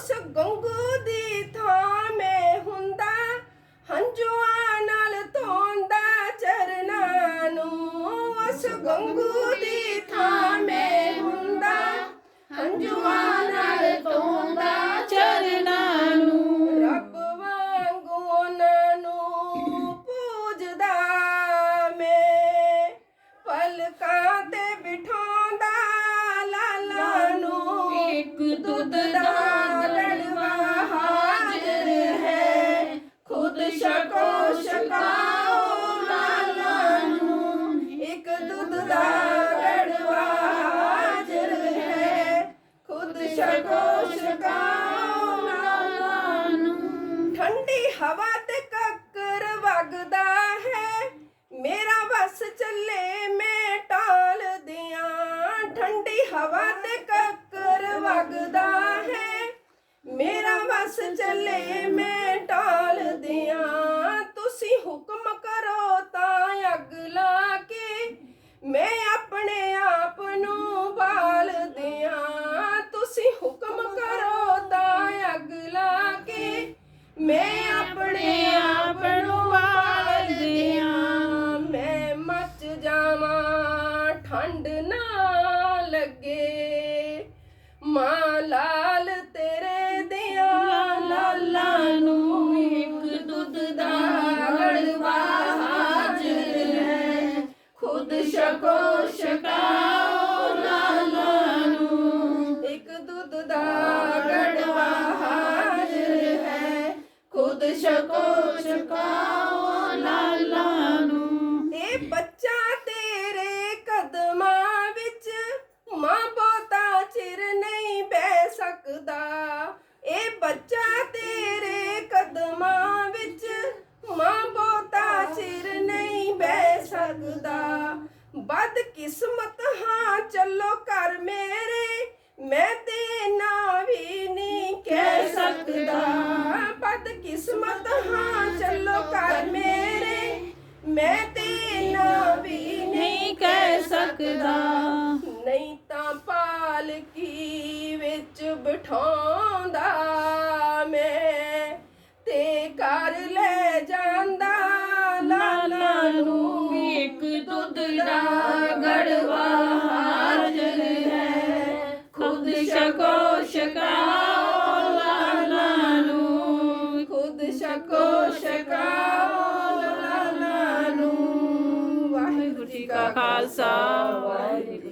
ਉਸ ਗੰਗੂ ਦੀ ਥਾਂ ਮੈਂ ਹੁੰਦਾ, ਹੰਝੂਆਂ ਨਾਲ ਧੋਂਦਾ ਚਰਨਾਂ ਨੂੰ। ਉਸ ਗੰਗੂ ਦੀ ਥਾਂ ਮੈਂ ਹੁੰਦਾ, ਹੰਝੂਆਂ ਨਾਲ ਧੋਂਦਾ ਠੰਡ ਨਾ ਲੱਗੇ। ਮਾਂ ਲਾਲ ਤੇਰੇ ਦਿਆਂ ਲਾਲਾਂ ਨੂੰ ਇੱਕ ਦੁੱਧ ਦਾ ਗੜਵਾ ਹਾਜ਼ਰ ਹੈ। ਖੁਦ ਸ਼ਕੋ ਸ਼ਕਾਓ ਲਾਲਾਂ ਨੂੰ। ਇੱਕ ਦੁੱਧ ਦਾ ਗੜਵਾ ਹਾਜ਼ਰ ਹੈ। ਖੁਦ ਸ਼ਕੋ ਸ਼ਕਾਓ ਲਾਲਾਂ ਨੂੰ। ਇਹ ਸਕਦਾ ਇਹ ਬੱਚਾ ਤੇਰੇ ਕਦਮਾਂ ਵਿੱਚ ਮਾਂ ਬਹੁਤਾ ਚਿਰ ਨਹੀਂ ਬਹਿ ਸਕਦਾ। ਬਦ ਕਿਸਮਤ, ਹਾਂ ਚੱਲੋ ਘਰ ਮੇਰੇ, ਮੈਂ ਤੇ ਨਾ ਵੀ ਨਹੀਂ ਕਹਿ ਸਕਦਾ। ਬਦ ਕਿਸਮਤ, ਹਾਂ ਚੱਲੋ ਘਰ ਮੇਰੇ, ਮੈਂ ਤੇ ਨਾ ਵੀ ਨਹੀਂ ਕਹਿ ਸਕਦਾ। ਨਹੀਂ ਤਾਂ ਪਾਲ ਕੀ ਵਿੱਚ ਬਿਠਾਉਂਦਾ ਮੈਂ ਤੇ ਘਰ ਲੈ ਜਾਂਦਾ ਲਾਲਾ ਨੂੰ ਇੱਕ ਦੁੱਧ ਦਾ ਗੜਵਾ ਹਾਜ਼ਰ ਹੈ। ਖੁਦ ਸ਼ਕੋ ਸ਼ਕਾਓ ਲਾਲਾ ਨੂੰ। ਖੁਦ ਸ਼ਕੋ ਸ਼ਕਾਓ ਲਾਲਾ ਨੂੰ। ਵਾਹਿਗੁਰੂ ਜੀ ਕਾ ਖਾਲਸਾ। ਵਾਹਿਗੁਰੂ